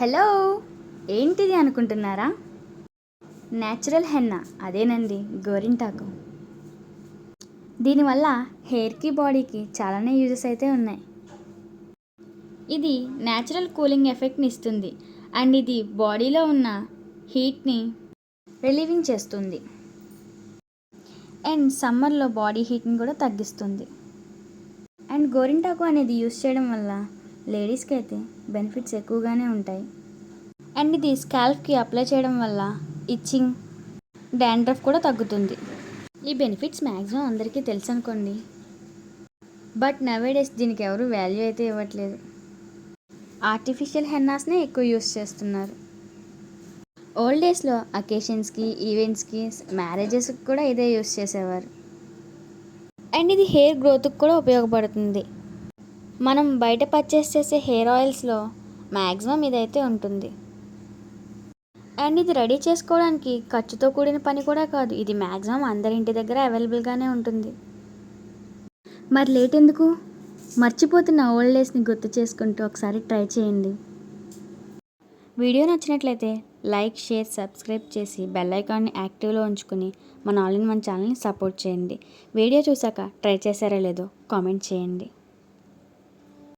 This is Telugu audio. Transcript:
హలో ఏంటిది అనుకుంటున్నారా? న్యాచురల్ హెన్నా అదేనండి గోరింటాకు. దీనివల్ల హెయిర్కి బాడీకి చాలానే యూజెస్ అయితే ఉన్నాయి. ఇది న్యాచురల్ కూలింగ్ ఎఫెక్ట్ని ఇస్తుంది. అండ్ ఇది బాడీలో ఉన్న హీట్ని రిలీవింగ్ చేస్తుంది. అండ్ సమ్మర్లో బాడీ హీట్ని కూడా తగ్గిస్తుంది. అండ్ గోరింటాకు అనేది యూస్ చేయడం వల్ల లేడీస్కి అయితే బెనిఫిట్స్ ఎక్కువగానే ఉంటాయి. అండ్ ఇది స్కాల్ఫ్కి అప్లై చేయడం వల్ల ఇచ్చింగ్ డాండ్రఫ్ కూడా తగ్గుతుంది. ఈ బెనిఫిట్స్ మ్యాక్సిమం అందరికీ తెలుసు అనుకోండి. బట్ నవేడేస్ దీనికి ఎవరు వాల్యూ అయితే ఇవ్వట్లేదు. ఆర్టిఫిషియల్ హెన్నాస్నే ఎక్కువ యూస్ చేస్తున్నారు. ఓల్డ్ డేస్లో అకేషన్స్కి ఈవెంట్స్కి మ్యారేజెస్కి కూడా ఇదే యూస్ చేసేవారు. అండ్ ఇది హెయిర్ గ్రోత్కి కూడా ఉపయోగపడుతుంది. మనం బయట పర్చేస్ చేసే హెయిర్ ఆయిల్స్లో మ్యాక్సిమం ఇదైతే ఉంటుంది. అండ్ ఇది రెడీ చేసుకోవడానికి ఖర్చుతో కూడిన పని కూడా కాదు. ఇది మ్యాక్సిమం అందరి ఇంటి దగ్గర అవైలబుల్గానే ఉంటుంది. మరి లేట్ ఎందుకు? మర్చిపోతున్న ఓల్డ్ డేస్ని గుర్తు చేసుకుంటూ ఒకసారి ట్రై చేయండి. వీడియో నచ్చినట్లయితే లైక్ షేర్ సబ్స్క్రైబ్ చేసి బెల్ ఐకాన్ని యాక్టివ్లో ఉంచుకుని మన ఆల్ ఇన్ వన్ ఛానల్ని సపోర్ట్ చేయండి. వీడియో చూసాక ట్రై చేశారా లేదో కామెంట్ చేయండి.